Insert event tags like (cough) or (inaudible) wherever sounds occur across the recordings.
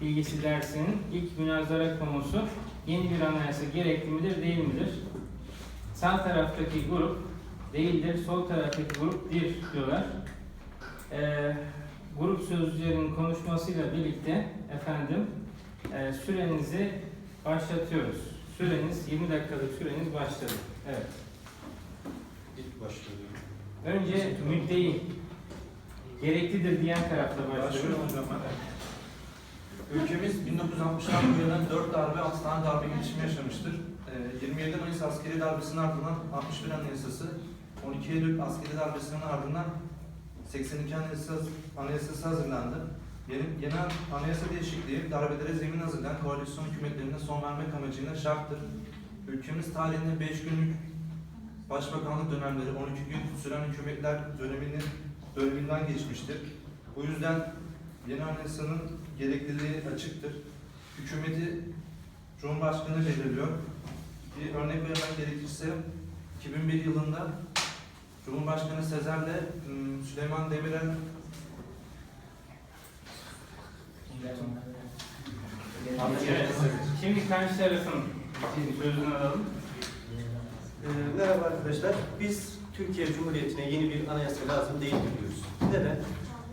bilgisi dersinin ilk münazara konusu yeni bir anayasa gerekli midir değil midir? Sağ taraftaki grup değildir, sol taraftaki grup bir diyorlar. Ee, grup sözcülerin konuşmasıyla birlikte efendim e, sürenizi başlatıyoruz. Süreniz 20 dakikalık süreniz başladı. Evet. İlk başlıyorum. Önce müddeyi gereklidir diyen tarafla Başlıyorum başlıyoruz. hocam ben. Ülkemiz 1960'tan bu yana 4 darbe, 6 tane darbe girişimi yaşamıştır. Ee, 27 Mayıs askeri darbesinin ardından 61 Anayasası, 12 Eylül askeri darbesinin ardından 82 Anayasası, Anayasası hazırlandı. Yeni, yeni anayasa değişikliği darbelere zemin hazırlayan koalisyon hükümetlerine son vermek amacıyla şarttır. Ülkemiz tarihinde 5 günlük başbakanlık dönemleri, 12 gün süren hükümetler döneminin döneminden geçmiştir. Bu yüzden yeni anayasanın gerekliliği açıktır. Hükümeti Cumhurbaşkanı belirliyor. Bir örnek vermek gerekirse 2001 yılında Cumhurbaşkanı Sezer'le ım, Süleyman Demirel. Şimdi karşı tarafın sözünü alalım. Ee, Merhaba arkadaşlar. Biz Türkiye Cumhuriyeti'ne yeni bir anayasa lazım değil diyoruz. Neden?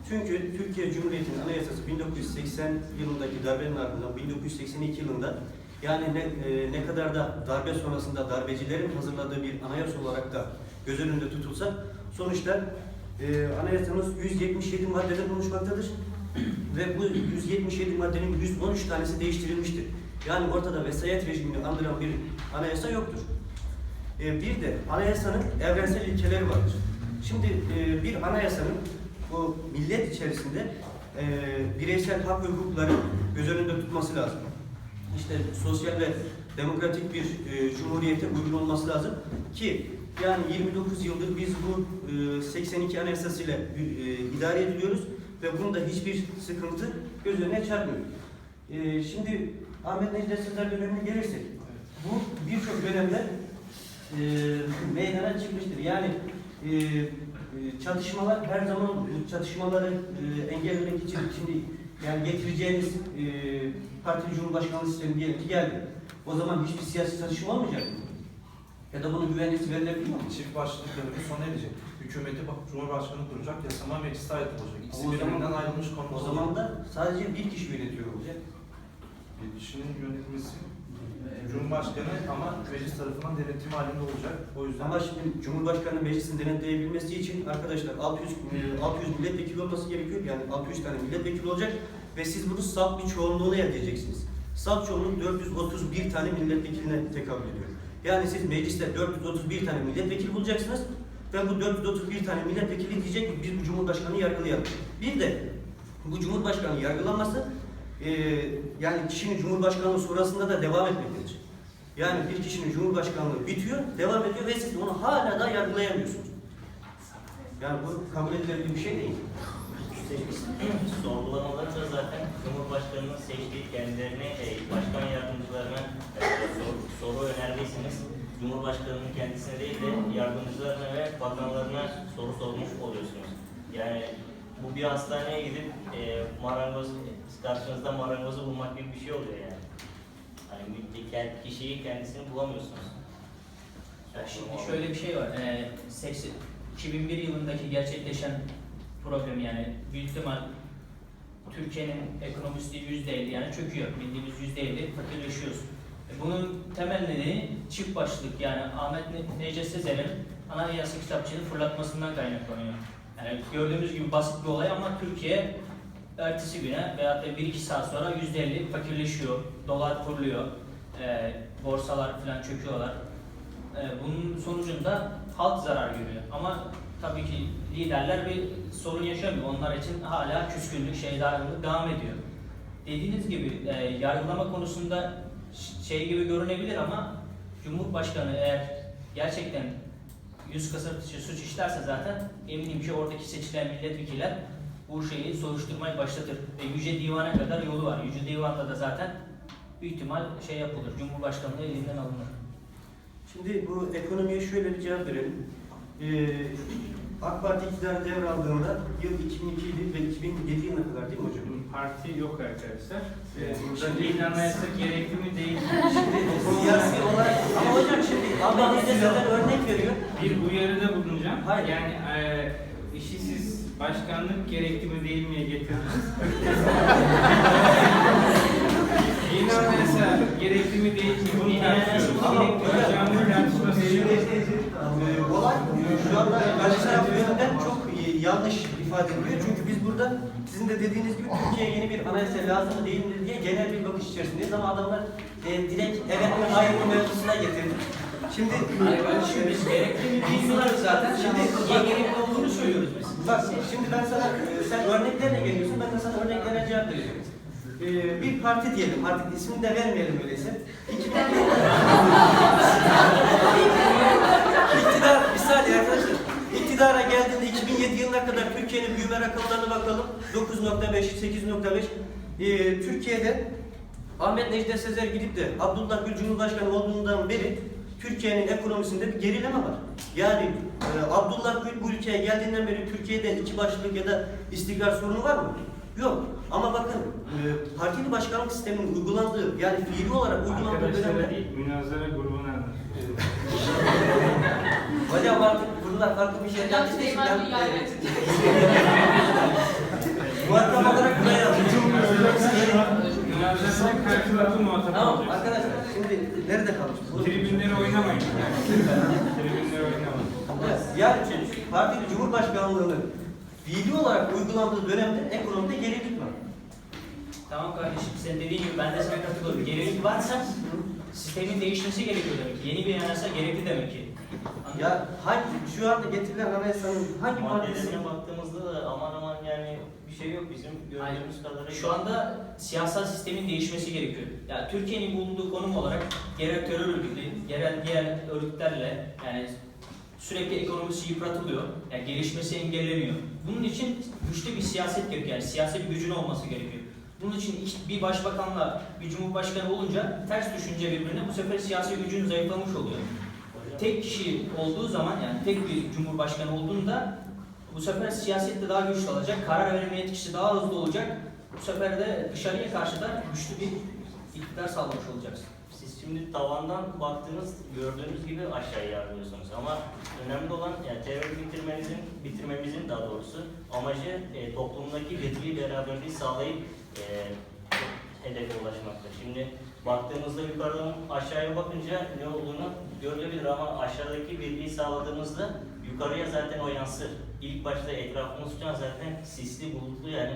Çünkü Türkiye Cumhuriyeti'nin anayasası 1980 yılındaki darbenin ardından 1982 yılında yani ne, e, ne kadar da darbe sonrasında darbecilerin hazırladığı bir anayasa olarak da göz önünde tutulsa sonuçta e, anayasamız 177 maddeden oluşmaktadır. Ve bu 177 maddenin 113 tanesi değiştirilmiştir. Yani ortada vesayet rejimini andıran bir anayasa yoktur. E, bir de anayasanın evrensel ilkeleri vardır. Şimdi e, bir anayasanın bu millet içerisinde e, bireysel hak ve hukukları göz önünde tutması lazım. İşte sosyal ve demokratik bir e, cumhuriyete uygun olması lazım ki yani 29 yıldır biz bu e, 82 anayasasıyla e, idare ediliyoruz ve bunda hiçbir sıkıntı göz önüne çarpmıyor. E, şimdi Ahmet Necdet Sezer dönemine gelirsek bu birçok dönemde e, meydana çıkmıştır. Yani e, çatışmalar her zaman bu çatışmaları e, engellemek için şimdi yani getireceğiniz e, partili cumhurbaşkanlığı sistemi diyelim ki geldi. O zaman hiçbir siyasi çatışma olmayacak mı? Ya da bunun güvencesi verilebilir mi? çift başlık dönemi sona erecek. Hükümeti bak- Cumhurbaşkanı kuracak, yasama meclise ait olacak. İkisi birbirinden ayrılmış konu O zaman da sadece bir kişi yönetiyor olacak. bir kişinin yönetilmesi Cumhurbaşkanı ama meclis tarafından denetim halinde olacak. O yüzden Ama şimdi Cumhurbaşkanı meclisin denetleyebilmesi için arkadaşlar 600 e, 600 milletvekili olması gerekiyor. Yani 600 tane milletvekili olacak ve siz bunu salt bir çoğunluğuna elde edeceksiniz. Salt çoğunluk 431 tane milletvekiline tekabül ediyor. Yani siz mecliste 431 tane milletvekili bulacaksınız ve bu 431 tane milletvekili diyecek ki biz bu Cumhurbaşkanı yargılayalım. Bir de bu Cumhurbaşkanı yargılanması e, yani kişinin Cumhurbaşkanlığı sonrasında da devam etmektedir. Yani bir kişinin Cumhurbaşkanlığı bitiyor, devam ediyor ve siz onu hala da yargılayamıyorsunuz. Yani bu kabul edilebilir bir şey değil. Sorgulamaları da zaten Cumhurbaşkanı'nın seçtiği kendilerine, e, başkan yardımcılarına e, soru, soru önerdiyseniz Cumhurbaşkanı'nın kendisine değil de yardımcılarına ve bakanlarına soru sormuş oluyorsunuz. Yani bu bir hastaneye gidip e, marangoz, karşınızda marangozu bulmak gibi bir şey oluyor yani. Hani bir- kişiyi kendisini bulamıyorsunuz. Ya şimdi şöyle bir şey var. Ee, 80 2001 yılındaki gerçekleşen problem yani büyük ihtimal Türkiye'nin ekonomisi %50 yani çöküyor. Bildiğimiz %50 fakirleşiyoruz. E, Bunun temel nedeni çift başlık yani Ahmet Ne- Necdet Sezer'in Anayasa kitapçığını fırlatmasından kaynaklanıyor. Yani gördüğümüz gibi basit bir olay ama Türkiye ertesi güne veyahut da bir iki saat sonra %50 fakirleşiyor. Dolar kuruluyor. E, borsalar falan çöküyorlar. Ee, bunun sonucunda halk zarar görüyor. Ama tabii ki liderler bir sorun yaşamıyor. Onlar için hala küskünlük, şeydarlık devam ediyor. Dediğiniz gibi e, yargılama konusunda şey gibi görünebilir ama Cumhurbaşkanı eğer gerçekten yüz kasıtlı suç işlerse zaten eminim ki oradaki seçilen milletvekiller bu şeyi soruşturmayı başlatır. Ve Yüce Divan'a kadar yolu var. Yüce Divan'da da zaten büyük ihtimal şey yapılır. Cumhurbaşkanlığı elinden alınır. Şimdi bu ekonomiye şöyle bir cevap verelim. Ee, AK Parti iktidarı devraldığında yıl 2002 idi ve 2007 yılına kadar değil mi hocam? Parti yok arkadaşlar. Ee, Evet, Şimdi bir anayasa gerekli mi değil mi? (laughs) Siyasi olarak ama hocam şimdi Ahmet Nedese'den örnek veriyor. Bir uyarıda bulunacağım. Hayır. Yani e, işi siz başkanlık gerekli mi değil miye getirdiniz. (laughs) Yeni anayasa gerekli mi değil mi bunu tartışıyoruz. Ama Hocamın tartışması Şimdi e, olay şu anda karşı taraf yönünden çok e, yanlış ifade ediliyor. Çünkü biz burada sizin de dediğiniz gibi Türkiye'ye yeni bir anayasa lazım mı değil mi diye genel bir bakış içerisindeyiz ama adamlar e, direkt evet mi hayır mı mevzusuna getirdi. Şimdi Hayır biz gerekli mi bilmiyoruz zaten. Şimdi niye gerekli olduğunu söylüyoruz biz. Bak şimdi ben sana, e, sen örneklerle geliyorsun, ben de sana örneklerle cevap vereceğim. E, bir parti diyelim, artık ismini de vermeyelim öyleyse. 2000 (laughs) İktidar, bir saniye arkadaşlar. İktidara geldiğinde 2007 yılına kadar Türkiye'nin büyüme rakamlarına bakalım. 9.5, 8.5. E, Türkiye'de Ahmet Necdet Sezer gidip de Abdullah Gül Cumhurbaşkanı olduğundan beri Türkiye'nin ekonomisinde bir gerileme var. Yani e, Abdullah Gül bu ülkeye geldiğinden beri Türkiye'de iki başlılık ya da istikrar sorunu var mı? Yok. Ama bakın e, partili başkanlık sisteminin uygulandığı yani fiili olarak uygulandığı Arkadaşlara dönemde değil, münazara grubuna. Hocam artık bunlar farklı bir şey Hocam Süleyman Dünya'yı (laughs) Muhatap olarak buraya yazdım. Münazarada karşılıklı muhatap Tamam arkadaşlar şimdi nerede kalmış? Tribünleri oynamayın. Tribünleri oynamayın. Evet, Yani çünkü partili cumhurbaşkanlığının fiili olarak uygulandığı dönemde ekonomide gerilik var. Tamam kardeşim sen dediğin gibi ben de sana katılıyorum. Gerilik varsa sistemin değişmesi gerekiyor demek ki. Yeni bir anayasa gerekli demek ki. Ya hangi şu anda getirilen anayasanın hangi maddesi? Maddelerine baktığımızda da aman aman yani bir şey yok bizim gördüğümüz kadarıyla. Şu anda siyasal sistemin değişmesi gerekiyor. Yani Türkiye'nin bulunduğu konum olarak yerel terör örgütü, yerel diğer örgütlerle yani sürekli ekonomisi yıpratılıyor. Yani gelişmesi engelleniyor. Bunun için güçlü bir siyaset gerekiyor. Yani siyasi bir gücün olması gerekiyor. Bunun için bir başbakanla bir cumhurbaşkanı olunca ters düşünce birbirine bu sefer siyasi gücün zayıflamış oluyor. Tek kişi olduğu zaman yani tek bir cumhurbaşkanı olduğunda bu sefer siyasette daha güçlü olacak, karar verme yetkisi daha hızlı olacak. Bu sefer de dışarıya karşı da güçlü bir iktidar sağlamış olacaksın. Siz şimdi tavandan baktığınız, gördüğünüz gibi aşağıya yargılıyorsunuz ama önemli olan yani terörü bitirmenizin, bitirmemizin daha doğrusu amacı e, toplumdaki birliği beraberliği sağlayıp e, hedefe ulaşmaktır. Şimdi baktığımızda yukarıdan aşağıya bakınca ne olduğunu görülebilir ama aşağıdaki birliği sağladığımızda yukarıya zaten o yansır. İlk başta etrafımız tutan zaten sisli bulutlu yani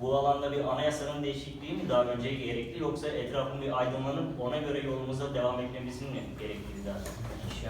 bu alanda bir anayasanın değişikliği mi daha önce gerekli yoksa etrafın bir aydınlanıp ona göre yolumuza devam etmemizin mi gerekliydi daha?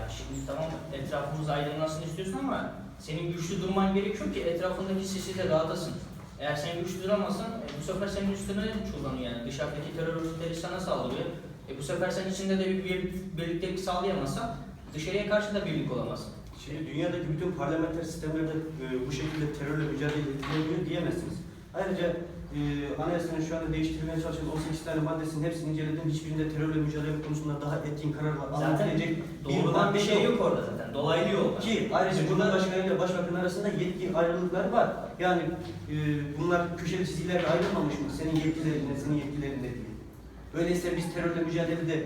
Ya şimdi tamam etrafımız aydınlansın istiyorsun ama senin güçlü durman gerekiyor ki etrafındaki sisi de dağıtasın. Eğer sen güçlü duramazsan e, bu sefer senin üstüne çullanıyor yani. Dışarıdaki terör örgütleri sana saldırıyor. E, bu sefer sen içinde de bir birliktelik sağlayamazsan dışarıya karşı da birlik olamazsın. Şimdi dünyadaki bütün parlamenter sistemlerde e, bu şekilde terörle mücadele edilebiliyor diyemezsiniz. Ayrıca e, anayasanın şu anda değiştirilmeye çalışan 18 tane maddesinin hepsini inceledim. Hiçbirinde terörle mücadele konusunda daha etkin kararlar alınabilecek Doğrudan bir şey yok orada zaten. Dolaylı yol. Ki ayrıca Biz Cumhurbaşkanı ile Başbakan arasında yetki ayrılıkları var. Yani e, bunlar köşeli çizgilerle ayrılmamış mı? Senin yetkilerine, senin yetkilerine diye. Öyleyse biz terörle mücadelede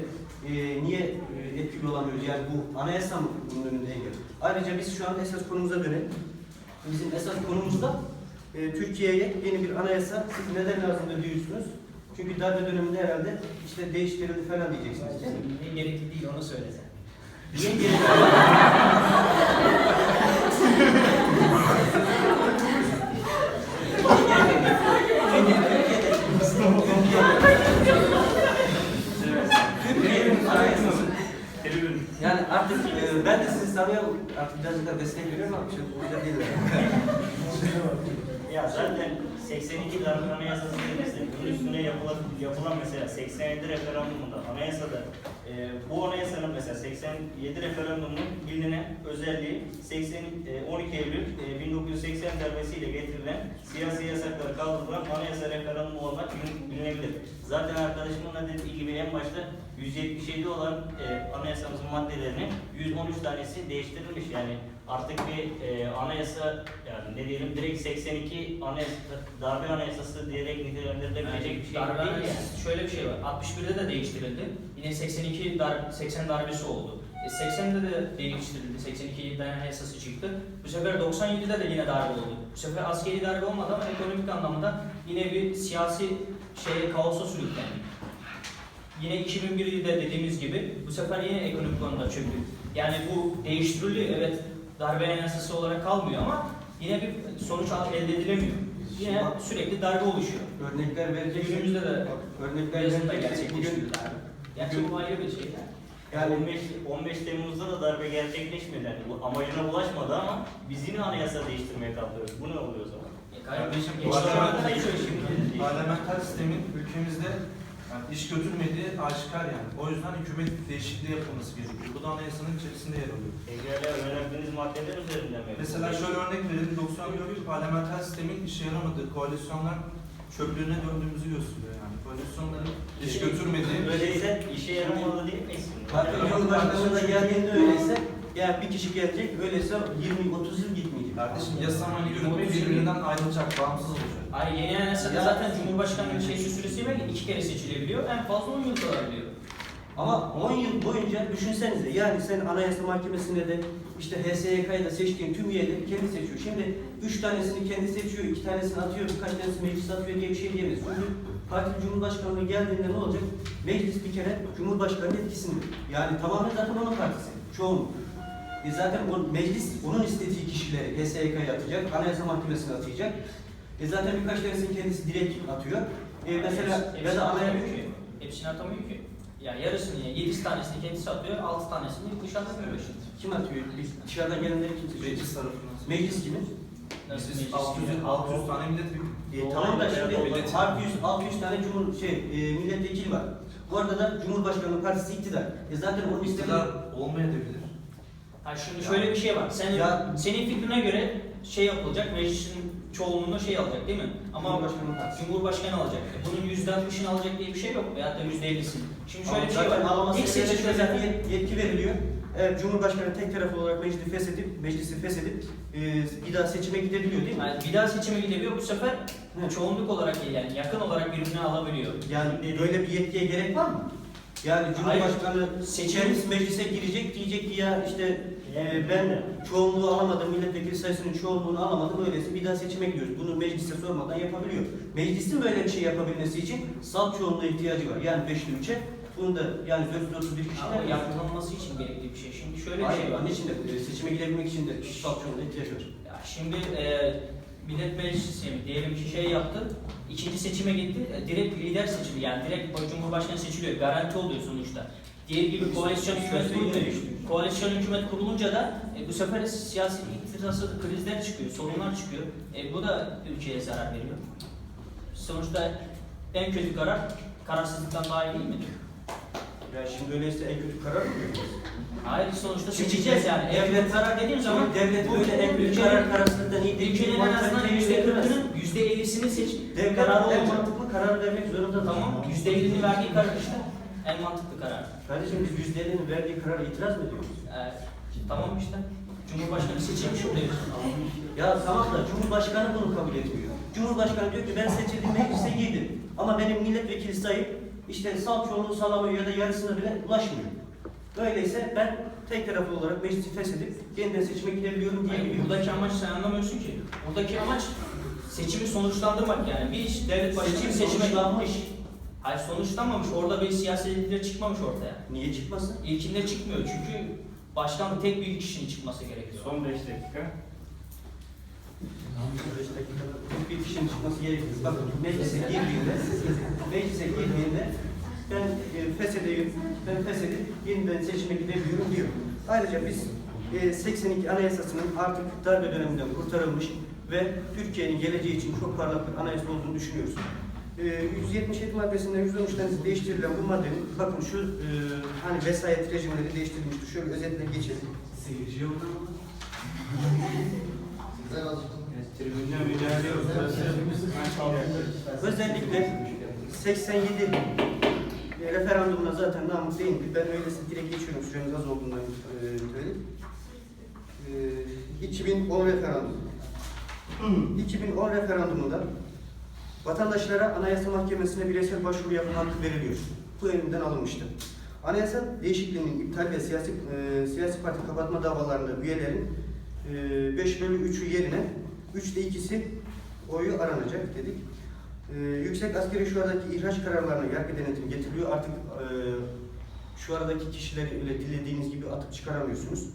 e, niye e, etkili olamıyoruz? Yani bu anayasa mı bunun önünde engel? Ayrıca biz şu an esas konumuza dönelim. Bizim esas konumuzda e, Türkiye'ye yeni bir anayasa. Siz neden lazım diyorsunuz? Çünkü darbe döneminde herhalde işte değiştirildi falan diyeceksiniz? Niye gerekli değil onu söyle sen. Niye geri (laughs) ben de sizi tanıyorum. Artık birazcık da destek veriyorum ama çok burada değiller. (laughs) Ya zaten 82 darbe anayasası dediğimizde bunun üstüne yapılan, yapılan mesela 87 referandumunda anayasada e, bu anayasanın mesela 87 referandumunun bilinen özelliği 80, e, 12 Eylül e, 1980 darbesiyle getirilen siyasi yasakları kaldırılan anayasa referandumu olarak bilin- bilinebilir. Zaten arkadaşımın da dediği gibi en başta 177 olan e, anayasamızın maddelerini 113 tanesi değiştirilmiş. Yani artık bir e, anayasa yani ne diyelim direkt 82 anayasa, darbe anayasası diyerek nitelendirilebilecek bir şey Darbe değil yani. şöyle bir şey var. 61'de de değiştirildi. Yine 82 dar 80 darbesi oldu. E, 80'de de değiştirildi. 82 darbe anayasası çıktı. Bu sefer 97'de de yine darbe oldu. Bu sefer askeri darbe olmadı ama ekonomik anlamda yine bir siyasi şeye kaosa sürüklendik. Yine 2001'de dediğimiz gibi bu sefer yine ekonomik konuda çöktü. Yani bu değiştiriliyor evet darbe anayasası olarak kalmıyor ama yine bir sonuç elde edilemiyor. Yine sürekli darbe oluşuyor. Örnekler verecek. Günümüzde de örnekler yazında verecek. Bugün gerçekleşti darbe. Bu ayrı bir şey. yani 15, 15 Temmuz'da da darbe gerçekleşmedi. Yani bu amacına ulaşmadı ama biz yine anayasa değiştirmeye kalkıyoruz. Bu ne oluyor o zaman? Kardeşim bu dedi. parlamenter sistemin ülkemizde yani iş götürmediği aşikar yani. O yüzden hükümet değişikliği yapılması gerekiyor. Bu da anayasanın içerisinde yer alıyor. Pekala önerdiğiniz maddeler üzerinden mi? Mesela şöyle örnek verelim. 94 parlamenter sistemin işe yaramadığı koalisyonlar çöplüğüne döndüğümüzü gösteriyor yani. Koalisyonların iş götürmediği Öyleyse işe yaramadı değil mi? Hatta Cumhurbaşkanı da geldiğinde öyleyse yani bir kişi gelecek öyleyse 20-30 yıl gitmeyecek. Kardeşim yasaman yürütme birbirinden ayrılacak, bağımsız olacak. Hayır yeni anayasada Ya- zaten Cumhurbaşkanlığı şey süresi var iki kere seçilebiliyor. En fazla 10 yıl kalabiliyor. Ama 10 yıl boyunca düşünsenize yani sen Anayasa Mahkemesi'nde de işte HSYK'yı da seçtiğin tüm üyeleri kendi seçiyor. Şimdi 3 tanesini kendi seçiyor, 2 tanesini atıyor, birkaç tanesi meclis atıyor diye bir şey diyemeyiz. Çünkü parti Cumhurbaşkanlığı geldiğinde ne olacak? Meclis bir kere Cumhurbaşkanı'nın etkisinde. Yani tamamen zaten onun partisi. Çoğunluk. E zaten o meclis onun istediği kişileri HSYK'ya atacak, Anayasa Mahkemesi'ne atayacak. E zaten birkaç tanesini kendisi direkt atıyor. E mesela Hepsini ya da Anayasa atamıyor ki. Hepsini atamıyor ki. Yani yarısını, 7 tanesini kendisi atıyor, 6 tanesini dışarıda görüyor şimdi. Kim atıyor? Biz dışarıdan gelenleri kim seçiyor? Meclis tarafından. Meclis kimin? Nasıl meclis 600, gibi? 600 tane milletvekili. E, tamam da şimdi Milletvekili. 600, 600 tane cumhur şey e, milletvekili var. Bu arada da Cumhurbaşkanlığı Partisi iktidar. E zaten onun istediği İktidar olmayabilir. Ha şimdi şöyle bir şey var. Senin Ya- senin fikrine göre şey yapılacak, meclisin çoğunluğunu şey alacak değil mi? Ama Cumhurbaşkanlığı Partisi. Cumhurbaşkanı alacak. E Bunun yüzde altmışını alacak diye bir şey yok veyahut da yüzde ellisini. Şimdi şöyle bir şey var. İlk seçimde şöyle zaten yet- yetki veriliyor. Evet, Cumhurbaşkanı tek taraflı olarak meclisi feshedip, meclisi feshedip e, bir daha seçime gidebiliyor değil mi? yani bir daha seçime gidebiliyor. Bu sefer Evet. çoğunluk olarak yani yakın olarak birbirine alabiliyor. Yani böyle bir yetkiye gerek var mı? Yani. Cumhurbaşkanı kendisi meclise girecek diyecek ki ya işte e, ben çoğunluğu alamadım, milletvekili sayısının çoğunluğunu alamadım öyleyse bir daha seçime gidiyoruz. Bunu meclise sormadan yapabiliyor. Meclisin böyle bir şey yapabilmesi için salt çoğunluğa ihtiyacı var. Yani 5'te 3'e. Bunu da yani 431 Ama kişiden yapılması için gerekli bir şey. Şimdi şöyle bir Hayır, şey var. onun için de e, seçime gidebilmek için de salt çoğunluğa ihtiyaç var. Ya şimdi e, Millet Meclisi diyelim ki şey yaptı, ikinci seçime gitti, e, direkt lider seçildi yani direkt Cumhurbaşkanı seçiliyor, garanti oluyor sonuçta. Diğer gibi koalisyon hükümet kuruluyor. Koalisyon hükümet kurulunca da e, bu sefer siyasi iktidarsı krizler çıkıyor, sorunlar çıkıyor. E, bu da ülkeye zarar veriyor. Sonuçta en kötü karar kararsızlıktan daha iyi değil mi? Ya şimdi öyleyse en kötü karar mı veriyoruz? Hayır sonuçta Şimdi seçeceğiz yani. Devlet- kötü karar dediğim zaman devlet böyle en kötü ülkenin- karar iyi değil. Ülkenin en azından yüzde kırkının yüzde ellisini seç Devlet kararı en olmalı. mantıklı karar vermek zorunda. Tamam, yüzde ellini verdiği karar işte en mantıklı karar. Kardeşim biz yüzde ellinin verdiği karara itiraz mı ediyoruz? Ee, tamam işte. Cumhurbaşkanı seçilmiş oluyor. Ya tamam da Cumhurbaşkanı bunu kabul etmiyor. Cumhurbaşkanı diyor ki ben seçildim meclise girdim. Ama benim milletvekili sayım işte salt çoğunluğu sağlamıyor ya da yarısına bile ulaşmıyor. Öyleyse ben tek taraflı olarak meclisi feshedip yeniden seçime gidebiliyorum Hayır, diyebiliyorum. buradaki amaç sen anlamıyorsun ki. Buradaki amaç seçimi sonuçlandırmak yani. Bir iş devlet başkanı Seçim seçime sonuçlanmış. Hayır sonuçlanmamış. Orada bir siyasi lider çıkmamış ortaya. Niye çıkmasın? İlkinde çıkmıyor çünkü başkan tek bir kişinin çıkması gerekiyor. Son 5 dakika. 5 dakikada bir kişinin çıkması gerekiyor. Bakın meclise girdiğinde, meclise girdiğinde ben e, feshedeyim, ben feshedip yeniden seçime gidebiliyorum diyor. Ayrıca biz e, 82 Anayasası'nın artık darbe döneminden kurtarılmış ve Türkiye'nin geleceği için çok parlak bir anayasa olduğunu düşünüyoruz. Ee, 177 maddesinden 113 tanesi değiştirilen bu maddenin, bakın şu e, hani vesayet rejimleri değiştirilmiştir. Şöyle özetle geçelim. Tribünde mücadele Özellikle 87 e, referandumuna zaten namık değindi. Ben öylesi direkt geçiyorum süremiz az olduğundan e. E, 2010 referandum. 2010 referandumunda vatandaşlara Anayasa Mahkemesi'ne bireysel başvuru yapma hakkı veriliyor. Bu elinden alınmıştı. Anayasa değişikliğinin iptal ve siyasi e, siyasi parti kapatma davalarında üyelerin e, 5 bölü 3'ü yerine 3'te 2'si oyu aranacak dedik. Ee, yüksek askeri şuradaki ihraç kararlarına yargı denetimi getiriliyor. Artık e, şu aradaki kişileri öyle dilediğiniz gibi atıp çıkaramıyorsunuz.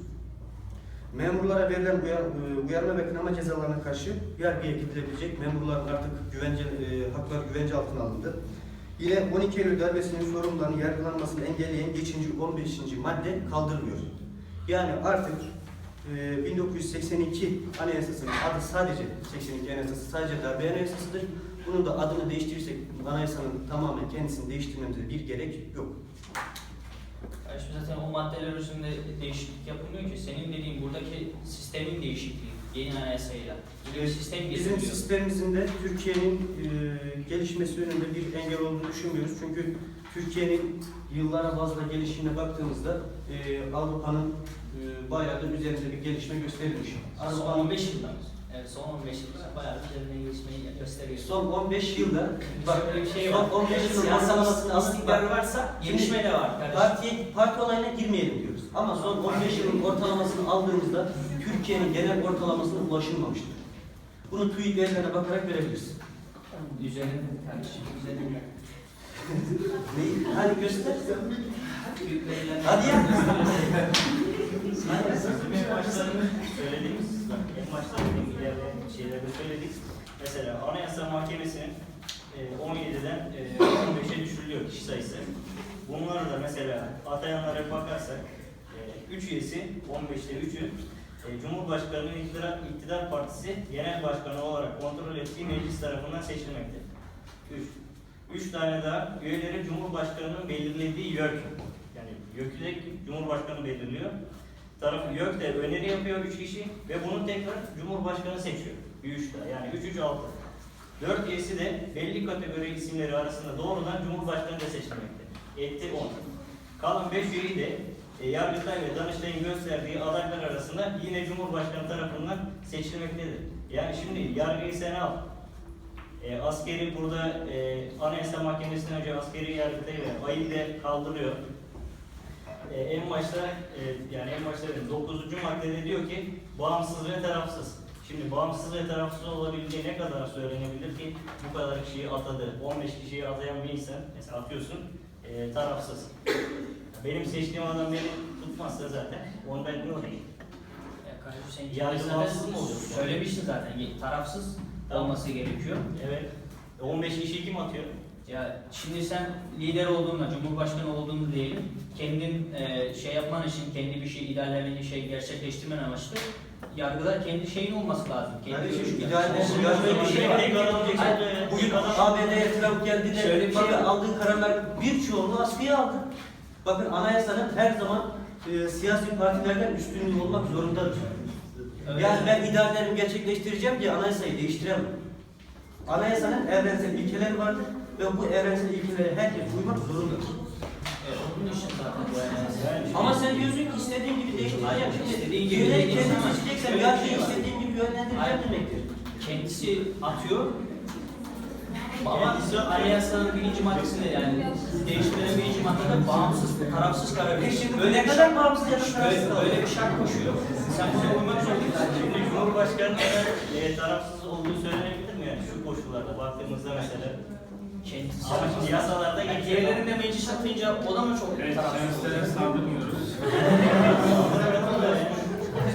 Memurlara verilen uyar, e, uyarma ve kınama cezalarına karşı yargıya gidilebilecek memurların artık güvence, e, hakları güvence altına alındı. Yine 12 Eylül darbesinin sorumlularının yargılanmasını engelleyen geçici 15. madde kaldırılıyor. Yani artık e, 1982 Anayasası'nın adı sadece 82 Anayasası sadece darbe anayasasıdır. Bunun da adını değiştirirsek anayasanın tamamen kendisini değiştirmemize bir gerek yok. Kardeşim zaten o maddeler üzerinde değişiklik yapılmıyor ki. Senin dediğin buradaki sistemin değişikliği yeni anayasayla. Yeni bir sistem Bizim sistemimizin de Türkiye'nin e, gelişmesi önünde bir engel olduğunu düşünmüyoruz. Çünkü Türkiye'nin yıllara bazda gelişimine baktığımızda e, Avrupa'nın e, bayağı da üzerinde bir gelişme gösterilmiş. Son Avrupa'nın 15 yılda? Evet son 15 yılda bayağı üzerine gelişmeyi gösteriyor. son 15 yılda bak bir şey son var. 15 yılın Siyasal ortalamasını istikrar varsa gelişme de var kardeşim. Partiye, parti olayına girmeyelim diyoruz. Ama son 15 yılın ortalamasını aldığımızda Türkiye'nin genel ortalamasına ulaşılmamıştır. Bunu TÜİK verilerine bakarak verebilirsin. Üzerinde kardeşim üzerinde. Hani göster. Hadi ya. En başta söylediğimiz, bak, en başta dediğim ilerleyen şeylerde söyledik. Mesela Anayasa Mahkemesi'nin e, 17'den e, 15'e düşürülüyor kişi sayısı. Bunları da mesela atayanlara bakarsak 3 üyesi, 15'te 3'ü e, Cumhurbaşkanı'nın iktidar, iktidar partisi genel başkanı olarak kontrol ettiği meclis tarafından seçilmekte. 3. 3 tane daha üyeleri Cumhurbaşkanı'nın belirlediği YÖK. Yani YÖK'ü Cumhurbaşkanı belirliyor. Tarafı YÖK de öneri yapıyor 3 kişi ve bunu tekrar Cumhurbaşkanı seçiyor. Bir 3 daha yani 3 3 6. 4 üyesi de belli kategori isimleri arasında doğrudan Cumhurbaşkanı da seçilmekte. Etti 10. Kalan 5 üyeyi de e, Yargıtay ve Danıştay'ın gösterdiği adaylar arasında yine Cumhurbaşkanı tarafından seçilmektedir. Yani şimdi yargıyı sen al. E, askeri burada e, Anayasa Mahkemesi'nden önce askeri yargıtayı ve ayı de kaldırıyor. E, en başta e, yani en başta dedim, 9. maddede diyor ki bağımsız ve tarafsız. Şimdi bağımsız ve tarafsız olabileceği ne kadar söylenebilir ki bu kadar kişiyi atadı. 15 kişiyi atayan bir insan mesela atıyorsun e, tarafsız. Benim seçtiğim adam beni tutmazsa zaten onu ben ne olayım? Ya kardeşim sen zaten bağımsız mı oluyor? Söylemiştin zaten tarafsız. Olması gerekiyor. Evet. E, 15 kişiyi kim atıyor? Ya şimdi sen lider olduğunda, cumhurbaşkanı olduğunu diyelim, kendin e, şey yapman için, kendi bir şey ilerlemeni, şey gerçekleştirmen amaçlı yargıda kendi şeyin olması lazım. Kendi Kardeşim, görüşün. idealleştirme Olsun, böyle bir olsun, şey var. Hayır. Bugün ABD'ye Trump geldi de Şöyle bir şey bakın aldığı kararlar birçoğunu askıya aldı. Bakın anayasanın her zaman e, siyasi partilerden üstünlüğü olmak zorundadır. Evet. Yani ben ideallerimi gerçekleştireceğim diye anayasayı değiştiremem. Anayasanın evrensel ilkeleri vardır ve bu evrensel ilkelere herkes uymak zorundadır. Evet, onun için zaten bu yani. Ama sen diyorsun ki istediğin gibi değiştireceğim. Şimdi kendin ama seçeceksen şey var. istediğin gibi yönlendireceğim Hayır. demektir. Kendisi atıyor ama anayasanın birinci maddesinde yani değişmenin birinci maddede bağımsız, tarafsız karar veriyor. şimdi Böyle ne kadar bağımsız ya da böyle, tarafsız kalıyor? böyle bir şart koşuyor. Sen buna uymak zorundasın. Şimdi Cumhurbaşkanı da e, tarafsız olduğu söylenebilir mi yani şu koşullarda baktığımızda mesela? Kendisi Ama şimdi yasalarda yani geçiyor. diğerlerinin de meclis atınca o da mı çok Evet, tarafsız? şahıslara saldırmıyoruz. (laughs)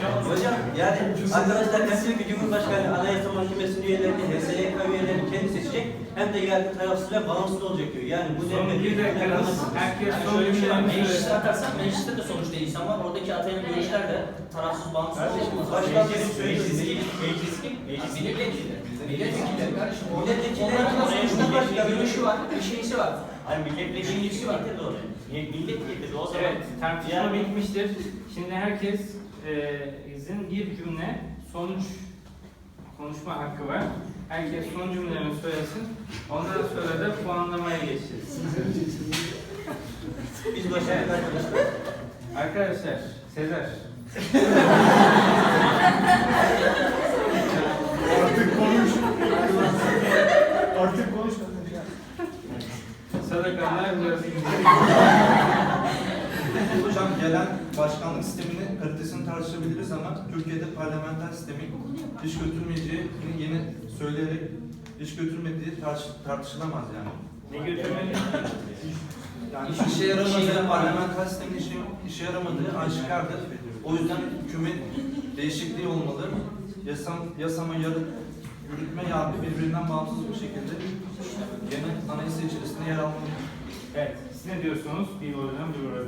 Hocam yani Arkadaşlar hem Türkiye Cumhurbaşkanı Anayasa Mahkemesi üyelerini, HSYK üyelerini kendi seçecek hem de yargı tarafsız ve bağımsız olacak diyor. Yani bu devlet bir dakikanız. Herkes Yani son şöyle bir şey var. Mecliste atarsan mecliste de sonuçta insan var. Oradaki atayan görüşler de tarafsız bağımsız olmaz. Başkan benim söylediğim meclis kim? Meclis kim? Meclis Milletvekili. Kardeşim. Milletvekilleri Onların da oraya sonuçta başka görüşü var, bir şeysi var. Hani milletvekili Meclisi var. getirdi oraya. Niye millet getirdi o zaman? Evet, tartışma bitmiştir. Şimdi herkes e, izin bir cümle sonuç konuşma hakkı var. Herkes son cümlelerini söylesin. Ondan sonra da puanlamaya geçeceğiz. Biz başardık arkadaşlar. Arkadaşlar, Sezer. Artık konuş. Artık konuş. Sadakanlar Hocam gelen başkanlık sisteminin kalitesini tartışabiliriz ama Türkiye'de parlamenter sistemin iş götürmeyeceğini yeni söyleyerek iş götürmediği tartış- tartışılamaz yani. Ne götürmeli? Yani İş- işe yaramadığı, parlamenter sistemin işe, işe yaramadığı aşikardır. O yüzden hükümet değişikliği olmalı. Yasam, yasama, yarı, yürütme yargı birbirinden bağımsız bir şekilde yeni anayasa içerisinde yer almalı. Evet, siz ne diyorsunuz? Bir oradan bir oradan.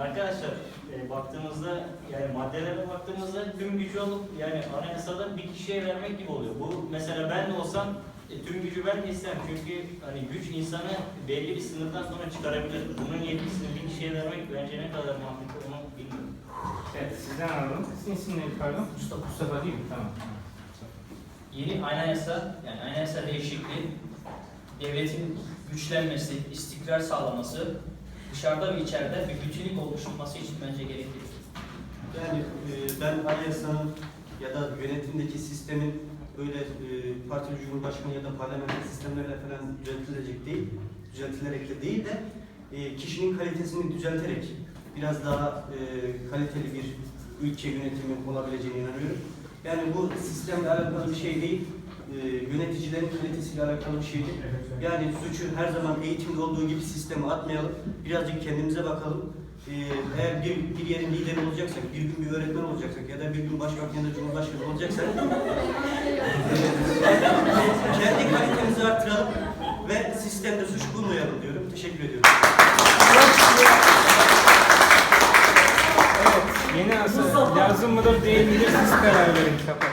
Arkadaşlar e, baktığımızda yani maddelere baktığımızda tüm gücü alıp yani anayasada bir kişiye vermek gibi oluyor. Bu mesela ben de olsam e, tüm gücü ben de istemem. Çünkü hani güç insanı belli bir sınırdan sonra çıkarabilir. Bunun yetkisini bir kişiye vermek bence ne kadar mantıklı onu bilmiyorum. Evet, sizden alalım. Sizin isim neydi pardon? Mustafa. Mustafa değil mi? Tamam. Yeni anayasa, yani anayasa değişikliği, devletin güçlenmesi, istikrar sağlaması, dışarıda ve içeride bir bütünlük oluşturması için bence gerekli. Yani e, ben anayasanın ya da yönetimdeki sistemin böyle e, partili cumhurbaşkanı ya da parlamenter sistemlerle falan düzeltilecek değil, düzeltilerek de değil de e, kişinin kalitesini düzelterek biraz daha e, kaliteli bir ülke yönetimi olabileceğine inanıyorum. Yani bu sistemle alakalı bir şey değil, e, yöneticilerin kalitesiyle alakalı bir şeydir. Yani suçu her zaman eğitimde olduğu gibi sisteme atmayalım, birazcık kendimize bakalım. Ee, eğer bir, bir yerin lideri olacaksak, bir gün bir öğretmen olacaksak ya da bir gün başbakan ya da cumhurbaşkanı olacaksak e, (laughs) kendi kalitemizi artıralım ve sistemde suç bulmayalım diyorum. Teşekkür ediyorum. Evet, yeni asa lazım mıdır değil midir siz karar verin. Kapat.